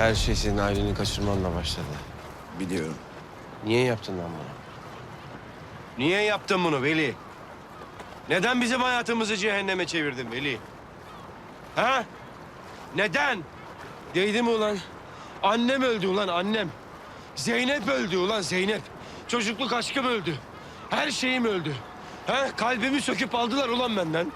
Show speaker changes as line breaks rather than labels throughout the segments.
Her şey senin aileni kaçırmanla başladı.
Biliyorum.
Niye yaptın lan bunu? Niye yaptın bunu Veli? Neden bizim hayatımızı cehenneme çevirdin Veli? Ha? Neden? Değdi mi ulan? Annem öldü ulan annem. Zeynep öldü ulan Zeynep. Çocukluk aşkım öldü. Her şeyim öldü. Ha? Kalbimi söküp aldılar ulan benden.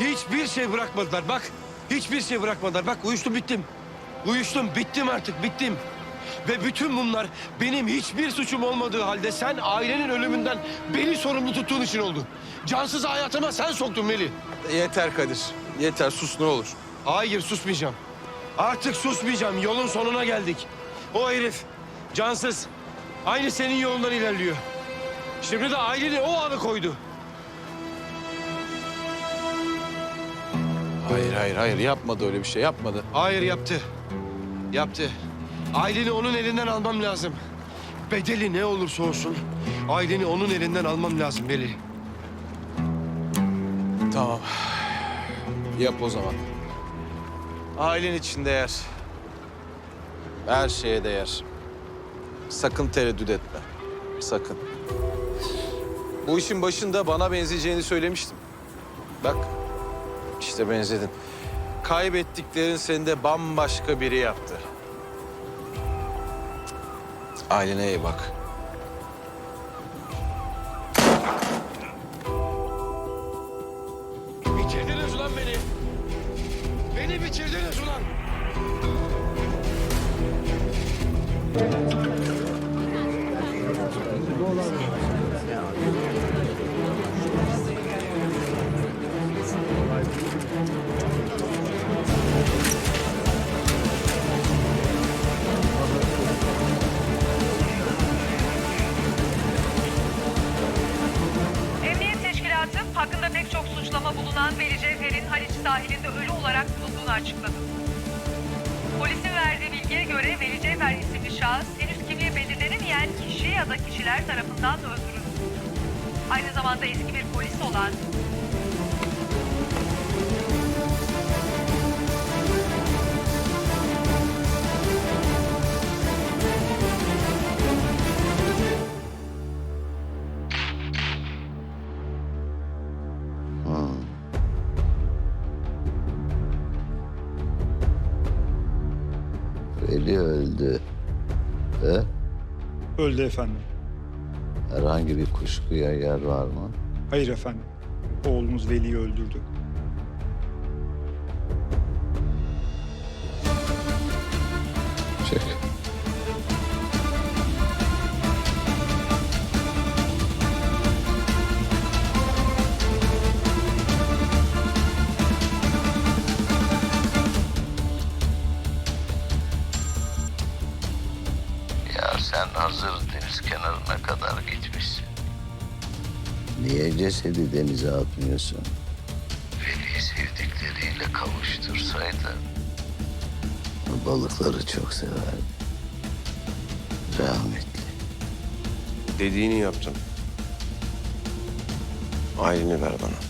Hiçbir şey bırakmadılar bak. Hiçbir şey bırakmadılar. Bak uyuştum bittim. Uyuştum bittim artık bittim. Ve bütün bunlar benim hiçbir suçum olmadığı halde sen ailenin ölümünden beni sorumlu tuttuğun için oldu. Cansız hayatıma sen soktun Melih.
Yeter Kadir. Yeter sus ne olur.
Hayır susmayacağım. Artık susmayacağım. Yolun sonuna geldik. O herif cansız. Aynı senin yolundan ilerliyor. Şimdi de aileni o anı koydu.
Hayır hayır hayır yapmadı öyle bir şey yapmadı.
Hayır yaptı. Yaptı. Aileni onun elinden almam lazım. Bedeli ne olursa olsun aileni onun elinden almam lazım Veli.
Tamam. Yap o zaman. Ailen için değer. Her şeye değer. Sakın tereddüt etme. Sakın. Bu işin başında bana benzeyeceğini söylemiştim. Bak, işte benzedin. Kaybettiklerin seni de bambaşka biri yaptı. Ailene iyi bak.
Bitirdiniz ulan beni. Beni bitirdiniz ulan.
Emniyet bulunan Veli Cevher'in Haliç sahilinde ölü olarak bulunduğunu açıkladı. Polisin verdiği bilgiye göre Veli Cevher isimli şahıs henüz kimliği belirlenemeyen kişi ya da kişiler tarafından öldürüldü. Aynı zamanda eski bir polis olan
Veli öldü. Ve
Öldü efendim.
herhangi bir kuşkuya yer var mı?
Hayır efendim. Oğlunuz Veli'yi öldürdü.
Çek. Ya sen hazır deniz kenarına kadar gitmişsin. Niye cesedi denize atmıyorsun? Veli sevdikleriyle kavuştursaydı balıkları çok severdi. Rahmetli.
Dediğini yaptım. Aileni ver bana.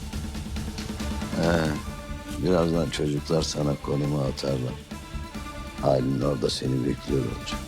He, birazdan çocuklar sana konumu atarlar. Halin orada seni bekliyor olacak.